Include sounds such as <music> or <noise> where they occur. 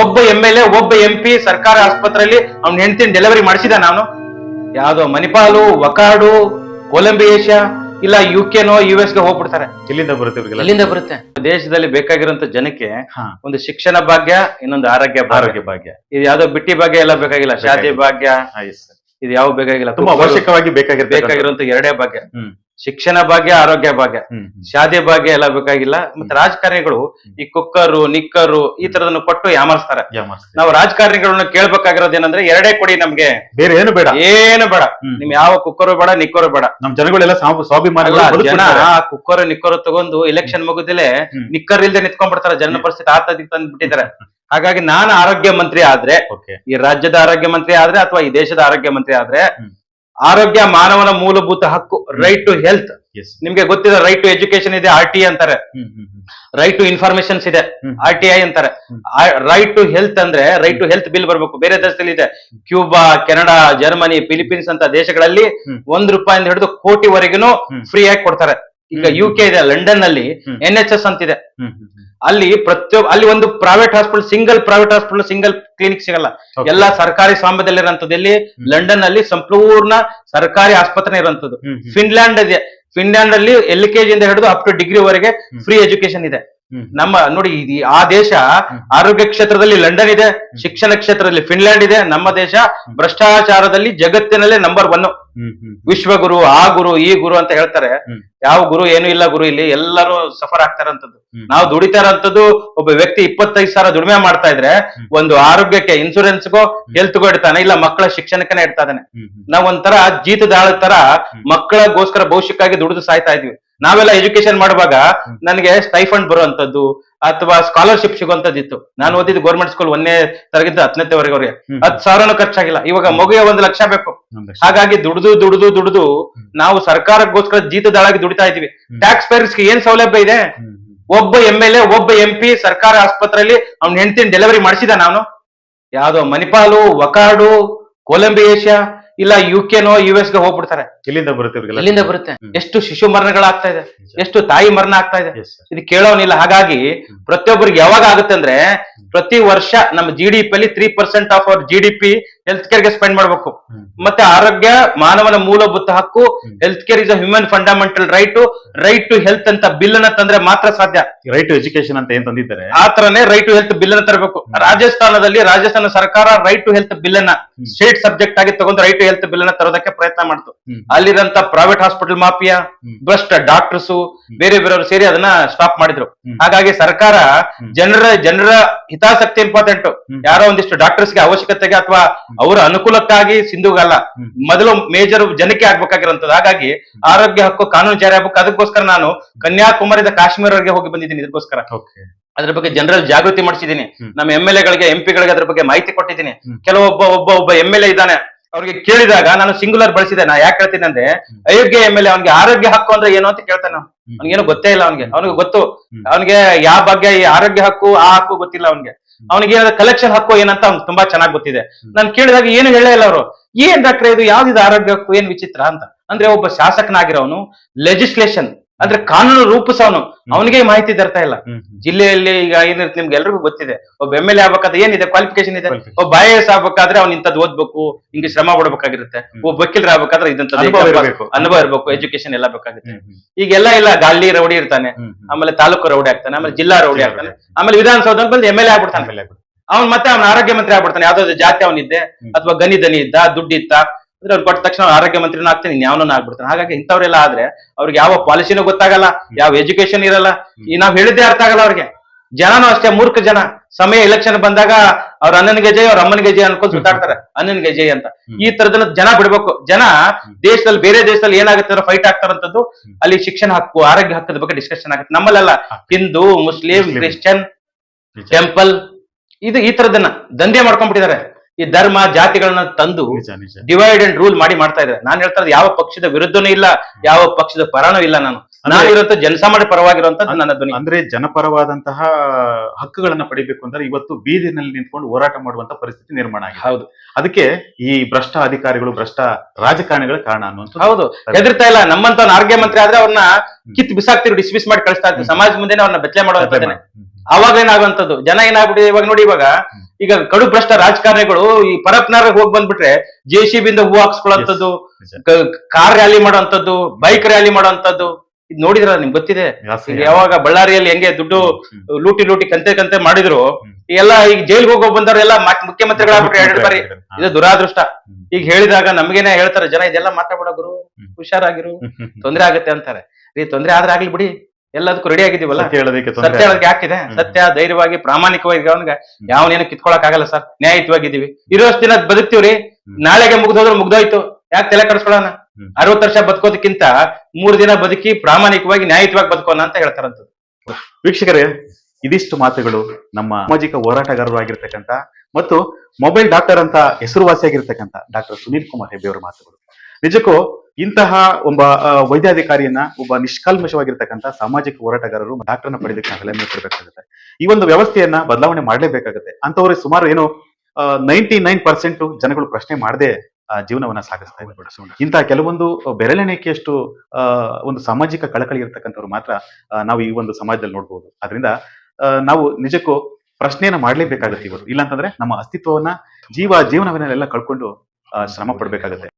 ಒಬ್ಬ M L A ಒಬ್ಬ M P ಸರ್ಕಾರ ಆಸ್ಪತ್ರೆಯಲ್ಲಿ ಅವ್ನ ಹೆಂಡತಿನ ಡೆಲಿವರಿ ಮಾಡಿಸಿದ ನಾನು? ಯಾವ್ದೋ ಮಣಿಪಾಲು ವಕಾಡು ಕೊಲಂಬಿಯೇಷಿಯಾ ಇಲ್ಲ ಯು ಕೆನೋ ಯು ಎಸ್ಗೆ ಹೋಗ್ಬಿಡ್ತಾರೆ. ಎಲ್ಲಿಂದ ಬರುತ್ತೆ ಇಲ್ಲಿಂದ ಎಲ್ಲಿಂದ ಬರುತ್ತೆ? ದೇಶದಲ್ಲಿ ಬೇಕಾಗಿರುವಂತ ಜನಕ್ಕೆ ಒಂದು ಶಿಕ್ಷಣ ಭಾಗ್ಯ ಇನ್ನೊಂದು ಆರೋಗ್ಯ ಆರೋಗ್ಯ ಭಾಗ್ಯ. ಇದು ಯಾವ್ದೋ ಬಿಟ್ಟಿ ಭಾಗ್ಯ ಎಲ್ಲ ಬೇಕಾಗಿಲ್ಲ. ಶಾದಿ ಭಾಗ್ಯ. ಇದು ಯಾವ ಬೇಕಾಗಿಲ್ಲ? ತುಂಬಾ ಅವಶ್ಯಕವಾಗಿ ಬೇಕಾಗಿರೋ ಬೇಕಾಗಿರುವಂತ ಎರಡೇ ಭಾಗ್ಯ. ಶಿಕ್ಷಣ ಭಾಗ್ಯ ಆರೋಗ್ಯ ಭಾಗ್ಯ. ಶಾದಿ ಭಾಗ್ಯ ಎಲ್ಲ ಬೇಕಾಗಿಲ್ಲ. ಮತ್ತೆ ರಾಜಕಾರಣಿಗಳು ಈ ಕುಕ್ಕರು ನಿಕ್ಕರು ಈ ತರದನ್ನು ಕೊಟ್ಟು ಯಾಮರ್ಸ್ತಾರೆ. ನಾವು ರಾಜಕಾರಣಿಗಳನ್ನ ಕೇಳ್ಬೇಕಾಗಿರೋದು ಏನಂದ್ರೆ ಎರಡೇ ಕೊಡಿ ನಮ್ಗೆ. ಬೇರೆ ಏನು ಬೇಡ. ಏನು ಬೇಡ. ನಿಮ್ ಯಾವ ಕುಕ್ಕರು ಬೇಡ ನಿಕ್ಕರು ಬೇಡ. ನಮ್ ಜನಗಳೆಲ್ಲ ಸ್ವಾಭಿಮಾನ ಜನ ಕುಕ್ಕರು ನಿಕ್ಕರು ತಗೊಂಡು ಎಲೆಕ್ಷನ್ ಮುಗಿದಿಲೆ ಹ್ಮ್. ನಿಕ್ಕರ್ ಇಲ್ದೆ ನಿಂತ್ಕೊಂಡ್ಬಿಡ್ತಾರೆ ಜನ ಪರಿಸ್ಥಿತಿ ಆತದಿ ತಂದ್ಬಿಟ್ಟಿದ್ದಾರೆ ಹಾಗಾಗಿ ನಾನು ಆರೋಗ್ಯ ಮಂತ್ರಿ ಆದ್ರೆ ಈ ರಾಜ್ಯದ ಆರೋಗ್ಯ ಮಂತ್ರಿ ಆದ್ರೆ ಅಥವಾ ಈ ದೇಶದ ಆರೋಗ್ಯ ಮಂತ್ರಿ ಆದ್ರೆ. ಆರೋಗ್ಯ ಮಾನವನ ಮೂಲಭೂತ ಹಕ್ಕು ರೈಟ್ ಟು ಹೆಲ್ತ್ ನಿಮ್ಗೆ ಗೊತ್ತಿದೆ ರೈಟ್ ಟು ಎಜುಕೇಶನ್ ಇದೆ ಆರ್ ಟಿ ಅಂತಾರೆ. ರೈಟ್ ಟು ಇನ್ಫಾರ್ಮೇಶನ್ಸ್ ಇದೆ. ಆರ್ ಟಿ ಐ ಅಂತಾರೆ. ರೈಟ್ ಟು ಹೆಲ್ತ್ ಅಂದ್ರೆ ರೈಟ್ ಟು ಹೆಲ್ತ್ ಬಿಲ್ ಬರ್ಬೇಕು. ಬೇರೆ ದೇಶದಲ್ಲಿ ಇದೆ. ಕ್ಯೂಬಾ ಕೆನಡಾ ಜರ್ಮನಿ ಫಿಲಿಪೀನ್ಸ್ ಅಂತ ದೇಶಗಳಲ್ಲಿ. ಒಂದ್ ರೂಪಾಯಿಂದ ಹಿಡಿದು ಕೋಟಿವರೆಗೂ. ಫ್ರೀ ಆಗಿ ಕೊಡ್ತಾರೆ. ಈಗ. ಯು ಕೆ ಇದೆ ಲಂಡನ್ ಅಲ್ಲಿ. ಎನ್ ಎಚ್ ಎಸ್ ಅಂತಿದೆ. ಅಲ್ಲಿ ಪ್ರತಿಯೊಬ್ಬ ಅಲ್ಲಿ ಒಂದು private hospital single private hospital single clinic ಸಿಗಲ್ಲ. ಎಲ್ಲ ಸರ್ಕಾರಿ ಸ್ವಾಮ್ಯದಲ್ಲಿರುವಂತದ್ದು ಎಲ್ಲಿ ಲಂಡನ್ ಅಲ್ಲಿ ಸಂಪೂರ್ಣ ಸರ್ಕಾರಿ ಆಸ್ಪತ್ರೆ ಇರುವಂತದ್ದು. ಫಿನ್ಲ್ಯಾಂಡ್ ಇದೆ ಫಿನ್ಲ್ಯಾಂಡ್ ಅಲ್ಲಿ ಎಲ್ ಕೆ ಜಿಯಿಂದ ಹಿಡಿದು ಅಪ್ ಟು ಡಿಗ್ರಿ ವರೆಗೆ ಫ್ರೀ ಎಜುಕೇಶನ್ ಇದೆ. ನಮ್ಮ ನೋಡಿ ಇದು ಆ ದೇಶ ಆರೋಗ್ಯ ಕ್ಷೇತ್ರದಲ್ಲಿ ಲಂಡನ್ ಇದೆ ಶಿಕ್ಷಣ ಕ್ಷೇತ್ರದಲ್ಲಿ ಫಿನ್ಲ್ಯಾಂಡ್ ಇದೆ ನಮ್ಮ ದೇಶ ಭ್ರಷ್ಟಾಚಾರದಲ್ಲಿ ಜಗತ್ತಿನಲ್ಲೇ ನಂಬರ್ ಒನ್. ವಿಶ್ವಗುರು ಆ ಗುರು ಈ ಗುರು ಅಂತ ಹೇಳ್ತಾರೆ. ಯಾವ ಗುರು ಏನು ಇಲ್ಲ ಗುರು ಇಲ್ಲಿ ಎಲ್ಲರೂ ಸಫರ್ ಆಗ್ತಾರಂತದ್ದು. ನಾವು ದುಡಿತಾರ ಇರೋಂಥದ್ದು ಒಬ್ಬ ವ್ಯಕ್ತಿ ಇಪ್ಪತ್ತೈದು ಸಾವಿರ ದುಡಿಮೆ ಮಾಡ್ತಾ ಇದ್ರೆ ಒಂದು ಆರೋಗ್ಯಕ್ಕೆ ಇನ್ಸೂರೆನ್ಸ್ಗೋ ಹೆಲ್ತ್ಗೋ ಇಡ್ತಾನೆ ಇಲ್ಲ ಮಕ್ಕಳ ಶಿಕ್ಷಣಕ್ಕನೇ ಇಡ್ತಾ ಇದ್ದಾನೆ. ನಾವ್ ಒಂಥರ ಜೀತದಾಳ ತರ ಮಕ್ಕಳಗೋಸ್ಕರ ಭವಿಷ್ಯಕ್ಕಾಗಿ ದುಡಿದು ಸಾಯ್ತಾ ಇದ್ವಿ. ನಾವೆಲ್ಲ ಎಜುಕೇಶನ್ ಮಾಡುವಾಗ ನನಗೆ ಸ್ಟೈಫಂಡ್ ಬರುವಂತದ್ದು ಅಥವಾ ಸ್ಕಾಲರ್ಶಿಪ್ ಸಿಗುವಂತದ್ದಿತ್ತು. ನಾನು ಓದಿದ್ದು ಗೌರ್ಮೆಂಟ್ ಸ್ಕೂಲ್ ಒಂದೇ ತರಗತಿ ಹತ್ತನೇವರೆಗೆ. ಹತ್ತು ಸಾವಿರನೂ ಖರ್ಚಾಗಿಲ್ಲ. ಇವಾಗ ಮಗುಗೆ ಒಂದು ಲಕ್ಷ ಬೇಕು. ಹಾಗಾಗಿ ದುಡ್ದು ದುಡ್ದು ದುಡಿದು ನಾವು ಸರ್ಕಾರಕ್ಕೋಸ್ಕರ ಜೀತದಾಳಾಗಿ ದುಡಿತಾ ಇದೀವಿ ಟ್ಯಾಕ್ಸ್ ಪೇಯರ್ಸ್ಗೆ ಏನ್ ಸೌಲಭ್ಯ ಇದೆ. ಒಬ್ಬ ಎಂ ಎಲ್ ಎ ಒಬ್ಬ ಎಂ ಪಿ ಸರ್ಕಾರ ಆಸ್ಪತ್ರೆಯಲ್ಲಿ ಅವ್ನ ಹೆಂಡತಿನ ಡೆಲಿವರಿ ಮಾಡಿಸಿದ ನಾನು. ಯಾವ್ದೋ ಮಣಿಪಾಲು ವಕಾಡು ಕೊಲಂಬಿಯೇಷಿಯಾ ಇಲ್ಲ ಯು ಕೆನೋ ಯು ಎಸ್ಗೆ ಹೋಗ್ಬಿಡ್ತಾರೆ. ಇಲ್ಲಿಂದ ಬರುತ್ತೆ ಇವ್ರಿಗೆಲ್ಲ? ಎಲ್ಲಿಂದ ಬರುತ್ತೆ. ಹ್ಮ್. ಎಷ್ಟು ಶಿಶು ಮರಣಗಳಾಗ್ತಾ ಇದೆ ಎಷ್ಟು ತಾಯಿ ಮರಣ ಆಗ್ತಾ ಇದೆ. Yes, sir. ಇದು ಕೇಳೋನಿಲ್ಲ. ಹಾಗಾಗಿ ಪ್ರತಿಯೊಬ್ಬರಿಗೆ ಯಾವಾಗ ಆಗುತ್ತೆ ಅಂದ್ರೆ ಪ್ರತಿ ವರ್ಷ ನಮ್ಮ ಜಿ ಡಿ ಪಿ ಅಲ್ಲಿ three percent of our G D P health ಕೇರ್ಗೆ spend ಮಾಡ್ಬೇಕು. ಮತ್ತೆ ಆರೋಗ್ಯ ಮಾನವನ ಮೂಲಭೂತ ಹಕ್ಕು health care is a human fundamental right right to health ಅಂತ ಬಿಲ್ ಅನ್ನ ತಂದ್ರೆ ಮಾತ್ರ ಸಾಧ್ಯ. ರೈಟ್ ಟು ಎಜುಕೇಶನ್ ಅಂತ ಏನ್ ತಂದಿದ್ದಾರೆ? ಆ ತರನೇ ರೈಟ್ ಟು ಹೆಲ್ತ್ ಬಿಲ್ ಅನ್ನ ತರಬೇಕು. ರಾಜಸ್ಥಾನದಲ್ಲಿ ರಾಜಸ್ಥಾನ ಸರ್ಕಾರ ರೈಟ್ ಟು ಹೆಲ್ತ್ ಬಿಲ್ ಅನ್ನ ಸ್ಟೇಟ್ ಸಬ್ಜೆಕ್ಟ್ ಆಗಿ ತಗೊಂಡು ರೈಟ್ ಟು ಹೆಲ್ತ್ ಬಿಲ್ ಅನ್ನ ತರೋದಕ್ಕೆ ಪ್ರಯತ್ನ ಮಾಡ್ತು. ಅಲ್ಲಿರಂತ ಪ್ರೈವೇಟ್ ಹಾಸ್ಪಿಟಲ್ ಮಾಫಿಯಾ. ಭ್ರಷ್ಟ ಡಾಕ್ಟರ್ಸ್ ಬೇರೆ ಬೇರೆಯವರು ಸೇರಿ ಅದನ್ನ ಸ್ಟಾಪ್ ಮಾಡಿದ್ರು. ಹಾಗಾಗಿ ಸರ್ಕಾರ ಜನರ ಜನರ ಹಿತಾಸಕ್ತಿ ಇಂಪಾರ್ಟೆಂಟ್ ಯಾರೋ ಒಂದಿಷ್ಟು ಡಾಕ್ಟರ್ಸ್ಗೆ ಅವಶ್ಯಕತೆಗೆ ಅಥವಾ ಅವರ ಅನುಕೂಲಕ್ಕಾಗಿ ಸಿಂಧುಗಲ್ಲ. ಮೊದಲು ಮೇಜರ್ ಜನಕ್ಕೆ ಆಗ್ಬೇಕಾಗಿರುವಂತದ್ದು ಹಾಗಾಗಿ ಆರೋಗ್ಯ ಹಕ್ಕು ಕಾನೂನು ಜಾರಿ ಆಗ್ಬೇಕು. ಅದಕ್ಕೋಸ್ಕರ ನಾನು ಕನ್ಯಾಕುಮಾರಿದ ಕಾಶ್ಮೀರವರೆಗೆ ಹೋಗಿ ಬಂದಿದ್ದೀನಿ ಇದಕ್ಕೋಸ್ಕರ. ಅದ್ರ ಬಗ್ಗೆ ಜನರಲ್ ಜಾಗೃತಿ ಮಾಡಿಸಿದ್ದೀನಿ. ನಮ್ಮ ಎಂ ಎಲ್ ಎಗಳಿಗೆ ಎಂ ಪಿಗಳಿಗೆ ಅದ್ರ ಬಗ್ಗೆ ಮಾಹಿತಿ ಕೊಟ್ಟಿದ್ದೀನಿ. ಕೆಲವೊಬ್ಬ ಒಬ್ಬ ಒಬ್ಬ ಎಂ ಎಲ್ ಎ ಇದ್ದಾನೆ. ಅವ್ರಿಗೆ ಕೇಳಿದಾಗ ನಾನು ಸಿಂಗುಲರ್ ಬಳಸಿದೆ. ನಾ ಯಾಕೆ ಹೇಳ್ತೀನಿ ಅಂದ್ರೆ ಅಯೋಗ್ಯ ಎಂ ಎಲ್ ಎ ಅವ್ನಿಗೆ ಆರೋಗ್ಯ ಹಕ್ಕು ಅಂದ್ರೆ ಏನು ಅಂತ ಕೇಳ್ತಾನೆ. ಅವ್ನಿಗೇನು ಗೊತ್ತೇ ಇಲ್ಲ ಅವ್ನಿಗೆ. ಅವ್ನಿಗೆ ಗೊತ್ತು. ಅವ್ನಿಗೆ ಯಾವ ಬಗ್ಗೆ ಈ ಆರೋಗ್ಯ ಹಕ್ಕು ಆ ಹಕ್ಕು ಗೊತ್ತಿಲ್ಲ ಅವ್ನಿಗೆ. ಅವ್ನಿಗೆ ಏನಾದ್ರು ಕಲೆಕ್ಷನ್ ಹಕ್ಕು ಏನಂತ ಅವ್ನಿಗೆ ತುಂಬಾ ಚೆನ್ನಾಗಿ ಗೊತ್ತಿದೆ. ನಾನು ಕೇಳಿದಾಗ ಏನು ಹೇಳೇ ಇಲ್ಲ ಅವರು. ಏನ್ ಡಾಕ್ಟ್ರೆ ಇದು? ಯಾವ್ದಿದ ಆರೋಗ್ಯಕ್ಕೂ ಏನ್ ವಿಚಿತ್ರ ಅಂತ. ಅಂದ್ರೆ ಒಬ್ಬ ಶಾಸಕನಾಗಿರೋನು ಲೆಜಿಸ್ಲೇಷನ್ ಅಂದ್ರೆ ಕಾನೂನು ರೂಪಿಸೋನು. ಅವನಿಗೆ ಮಾಹಿತಿ ತರ್ತಾ ಇಲ್ಲ. ಜಿಲ್ಲೆಯಲ್ಲಿ ಈಗ ಏನಿರುತ್ತೆ ನಿಮ್ಗೆ ಎಲ್ರಿಗೂ ಗೊತ್ತಿದೆ. ಒಬ್ಬ ಎಂ ಎಲ್ ಎ ಆಗ್ಬೇಕಾದ್ರೆ ಏನಿದೆ? ಕ್ವಾಲಿಫಿಕೇಶನ್ ಇದೆ. ಒಬ್ಬ ಐ ಎಸ್ ಆಗ್ಬೇಕಾದ್ರೆ ಅವ್ನು ಇಂಥದ್ದು ಓದ್ಬೇಕು ಹಿಂಗೆ ಶ್ರಮ ಪಡ್ಬೇಕಾಗಿರುತ್ತೆ. ಒಬ್ಬ ವಕೀಲರ ಆಗ್ಬೇಕಾದ್ರೆ ಇದಂತ ಅನುಭವ ಇರ್ಬೇಕು. ಅನುಭವ ಇರ್ಬೇಕು ಎಜುಕೇಶನ್ ಎಲ್ಲ ಬೇಕಾಗುತ್ತೆ. ಈಗೆಲ್ಲ ಇಲ್ಲ ಗಾಳಿ ರೌಡಿ ಇರ್ತಾನೆ. ಆಮೇಲೆ ತಾಲೂಕು ರೌಡಿ ಆಗ್ತಾನೆ ಆಮೇಲೆ ಜಿಲ್ಲಾ ರೌಡಿ ಆಗ್ತಾನೆ. ಆಮೇಲೆ ವಿಧಾನಸೌಧ ಬಂದು ಎಂ ಎಲ್ ಎ ಆಗ್ಬಿಡ್ತಾನೆ. ಅವ್ನ್ ಮತ್ತೆ ಅವ್ನ ಆರೋಗ್ಯ ಮಂತ್ರಿ ಆಗ್ಬಿಡ್ತಾನೆ. ಯಾವ್ದಾದ್ರು ಜಾತಿ ಅವನಿದ್ದೆ. ಅಥವಾ ಗನಿ ದನಿ ಇದ್ದ ದುಡ್ಡಿತ್ತ ಅಂದ್ರೆ ಅವ್ರು ಕೊಟ್ಟ ತಕ್ಷಣ ಆರೋಗ್ಯ ಮಂತ್ರಿನ ಆಗ್ತಾನೆ ಇನ್ಯಾವನೂ ಆಗ್ಬಿಡ್ತಾನೆ. ಹಾಗಾಗಿ ಇಂಥವ್ರೆಲ್ಲ ಆದ್ರೆ ಅವ್ರಿಗೆ ಯಾವ ಪಾಲಿಸಿನೂ ಗೊತ್ತಾಗಲ್ಲ ಯಾವ ಎಜುಕೇಶನ್ ಇರಲ್ಲ. ಈ ನಾವ್ ಹೇಳಿದ್ದೆ ಅರ್ಥ ಆಗಲ್ಲ ಅವ್ರಿಗೆ. ಜನನೂ ಅಷ್ಟೇ ಮೂರ್ಖ ಜನ. ಸಮಯ ಎಲೆಕ್ಷನ್ ಬಂದಾಗ ಅವ್ರ ಅಣ್ಣನಿಗೆ ಜೈ ಅವ್ರ ಅಮ್ಮನಿಗೆ ಜೈ ಅನ್ಕೊಂಡು ಸುತ್ತಾಡ್ತಾರೆ. ಅಣ್ಣನ ಜೈ ಅಂತ. ಈ ತರದ ಜನ ಬಿಡ್ಬೇಕು. ಜನ ದೇಶದಲ್ಲಿ ಬೇರೆ ದೇಶದಲ್ಲಿ ಏನಾಗುತ್ತೆ ಫೈಟ್ ಆಗ್ತಾರಂತದ್ದು ಅಲ್ಲಿ ಶಿಕ್ಷಣ ಹಕ್ಕು ಆರೋಗ್ಯ ಹಕ್ಕದ ಬಗ್ಗೆ ಡಿಸ್ಕಷನ್ ಆಗುತ್ತೆ. ನಮ್ಮಲ್ಲೆಲ್ಲ Hindu Muslim Muslim. Christian. Temple ಇದು ಈ ತರದನ್ನ ದಂಧೆ ಮಾಡ್ಕೊಂಡ್ಬಿಟ್ಟಿದ್ದಾರೆ. ಈ ಧರ್ಮ ಜಾತಿಗಳನ್ನ ತಂದು ಡಿವೈಡ್ ಅಂಡ್ ರೂಲ್ ಮಾಡಿ ಮಾಡ್ತಾ ಇದ್ದಾರೆ. ನಾನು ಹೇಳ್ತಾ ಇರೋದು ಯಾವ ಪಕ್ಷದ ವಿರುದ್ಧನೂ ಇಲ್ಲ ಯಾವ ಪಕ್ಷದ ಪರನೂ ಇಲ್ಲ ನಾನು. ನಾನು ಇರುವಂತ ಜನಸಾಮಾನ್ಯ ಪರವಾಗಿರುವಂತ ನನ್ನ ಧ್ವನಿ. ಅಂದ್ರೆ ಜನಪರವಾದಂತಹ ಹಕ್ಕುಗಳನ್ನ ಪಡಿಬೇಕು ಅಂದ್ರೆ ಇವತ್ತು ಬೀದಿನಲ್ಲಿ ನಿಂತ್ಕೊಂಡು ಹೋರಾಟ ಮಾಡುವಂತ ಪರಿಸ್ಥಿತಿ ನಿರ್ಮಾಣ ಆಗಿದೆ. ಹೌದು. ಅದಕ್ಕೆ ಈ ಭ್ರಷ್ಟ ಅಧಿಕಾರಿಗಳು ಭ್ರಷ್ಟ ರಾಜಕಾರಣಿಗಳ ಕಾರಣ ಅನ್ನುವಂಥ ಹೌದು. ಹೆದರ್ತಾ ಇಲ್ಲ. ನಮ್ಮಂತ ಆರೋಗ್ಯ ಮಂತ್ರಿ ಆದ್ರೆ ಅವ್ರನ್ನ ಕಿತ್ ಬಿಸಾಕ್ತಿರು ಡಿಸ್ಮಿಸ್ ಮಾಡಿ ಕಳಿಸ್ತಾ ಇದ್ದಾರೆ ಸಮಾಜ ಮುಂದೆ ಅವ್ರನ್ನ ಬೆತ್ತಲೆ ಮಾಡುವಂತ. ಅವಾಗ ಏನಾಗುವಂತದ್ದು ಜನ ಏನಾಗ್ಬಿಟ್ಟಿದೆ? ಇವಾಗ ನೋಡಿ ಇವಾಗ ಈಗ ಕಡು ಭ್ರಷ್ಟ ರಾಜಕಾರಣಿಗಳು ಈ ಪರಪ್ನಾರ ಹೋಗಿ ಬಂದ್ಬಿಟ್ರೆ ಜೆ ಸಿ ಬಿಂದ ಹೂ ಹಾಕ್ಸ್ಕೊಳ್ಳೋಂಥದ್ದು ಕಾರ್ ರ್ಯಾಲಿ ಮಾಡೋಂಥದ್ದು ಬೈಕ್ ರ್ಯಾಲಿ ಮಾಡೋಂಥದ್ದು ಇದು ನೋಡಿದ್ರ ನಿಮ್ಗೆ ಗೊತ್ತಿದೆ? ಯಾವಾಗ ಬಳ್ಳಾರಿಯಲ್ಲಿ ಹೆಂಗೆ ದುಡ್ಡು ಲೂಟಿ ಲೂಟಿ ಕಂತೆ ಕಂತೆ ಮಾಡಿದ್ರು. ಎಲ್ಲ ಈಗ ಜೈಲ್ಗೆ ಹೋಗೋ ಬಂದವರೆಲ್ಲ ಮುಖ್ಯಮಂತ್ರಿಗಳಾಗ್ಬಿಟ್ರೆ ಎರಡು ಬಾರಿ. <laughs> ಇದು ದುರಾದೃಷ್ಟ. ಈಗ ಹೇಳಿದಾಗ ನಮ್ಗೇನೆ ಹೇಳ್ತಾರೆ ಜನ ಇದೆಲ್ಲ ಮಾತಾಡ್ಬೇಡ ಗುರು. ಹುಷಾರಾಗಿರು. <laughs> ತೊಂದ್ರೆ ಆಗುತ್ತೆ ಅಂತಾರೆ. ರೀ ತೊಂದ್ರೆ ಆದ್ರೆ ಆಗ್ಲಿ ಬಿಡಿ. ಎಲ್ಲದಕ್ಕೂ ರೆಡಿ ಆಗಿದೀವಲ್ಲ ಸತ್ಯ ಹೇಳೋದಕ್ಕೆ ತೊಂದ್ರೆ ಸತ್ಯ ಹೇಳೋದಕ್ಕೆ ಯಾಕಿದೆ? ಸತ್ಯ ಧೈರ್ಯವಾಗಿ ಪ್ರಾಮಾಣಿಕವಾಗಿ ಅವನಿಗೆ ಯಾವನೇನು ಕಿತ್ಕೊಳಕ್ ಆಗಲ್ಲ ಸರ್. ನ್ಯಾಯಯುತವಾಗಿದ್ದೀವಿ. ಇರೋಷ್ಟು ದಿನ ಬದುಕ್ತಿವ್ರಿ. ನಾಳೆಗೆ ಮುಗ್ದೋದ್ರೆ ಮುಗ್ದೋಯ್ತು. ಯಾಕೆ ತಲೆ ಕಡಿಸ್ಕೊಳ್ಳೋಣ. ಅರವತ್ತು ವರ್ಷ ಬದುಕೋದಕ್ಕಿಂತ ಮೂರ್ ದಿನ ಬದುಕಿ ಪ್ರಾಮಾಣಿಕವಾಗಿ ನ್ಯಾಯಯುತವಾಗಿ ಬದುಕೋಣ ಅಂತ ಹೇಳ್ತಾರಂತ ವೀಕ್ಷಕರೇ ಇದಿಷ್ಟು ಮಾತುಗಳು ನಮ್ಮ ಸಾಮಾಜಿಕ ಹೋರಾಟಗಾರರು ಆಗಿರ್ತಕ್ಕಂಥ ಮತ್ತು ಮೊಬೈಲ್ ಡಾಕ್ಟರ್ ಅಂತ ಹೆಸರುವಾಸಿಯಾಗಿರ್ತಕ್ಕಂಥ ಡಾಕ್ಟರ್ ಸುನೀಲ್ ಕುಮಾರ್ ಹೆಬ್ಬೆಯವರ ಮಾತುಗಳು. ನಿಜಕ್ಕೂ ಇಂತಹ ಒಬ್ಬ ವೈದ್ಯಾಧಿಕಾರಿಯನ್ನ ಒಬ್ಬ ನಿಷ್ಕಲ್ಮಶವಾಗಿರ್ತಕ್ಕಂಥ ಸಾಮಾಜಿಕ ಹೋರಾಟಗಾರರು ಡಾಕ್ಟರ್ನ ಪಡೆದಕ್ಕೆ ನಾವೆಲ್ಲ ಈ ಒಂದು ವ್ಯವಸ್ಥೆಯನ್ನ ಬದಲಾವಣೆ ಮಾಡಲೇಬೇಕಾಗುತ್ತೆ. ಅಂತವ್ರಿಗೆ ಸುಮಾರು ಏನು ನೈಂಟಿ ನೈನ್ ಪರ್ಸೆಂಟ್ ಜನಗಳು ಪ್ರಶ್ನೆ ಮಾಡದೆ ಜೀವನವನ್ನ ಸಾಗಿಸ್ತಾ ಇದ್ದಾರೆ. ಇಂತಹ ಕೆಲವೊಂದು ಬೆರಳೆಣಿಕೆಯಷ್ಟು ಒಂದು ಸಾಮಾಜಿಕ ಕಳಕಳಿ ಇರ್ತಕ್ಕಂಥವ್ರು ಮಾತ್ರ ನಾವು ಈ ಒಂದು ಸಮಾಜದಲ್ಲಿ ನೋಡ್ಬೋದು. ಅದರಿಂದ ನಾವು ನಿಜಕ್ಕೂ ಪ್ರಶ್ನೆಯನ್ನ ಮಾಡಲೇಬೇಕಾಗುತ್ತೆ ಇವರು. ಇಲ್ಲಾಂತಂದ್ರೆ ನಮ್ಮ ಅಸ್ತಿತ್ವವನ್ನ ಜೀವ ಜೀವನವನ್ನೆಲ್ಲ ಕಳ್ಕೊಂಡು ಶ್ರಮ ಪಡ್ಬೇಕಾಗತ್ತೆ.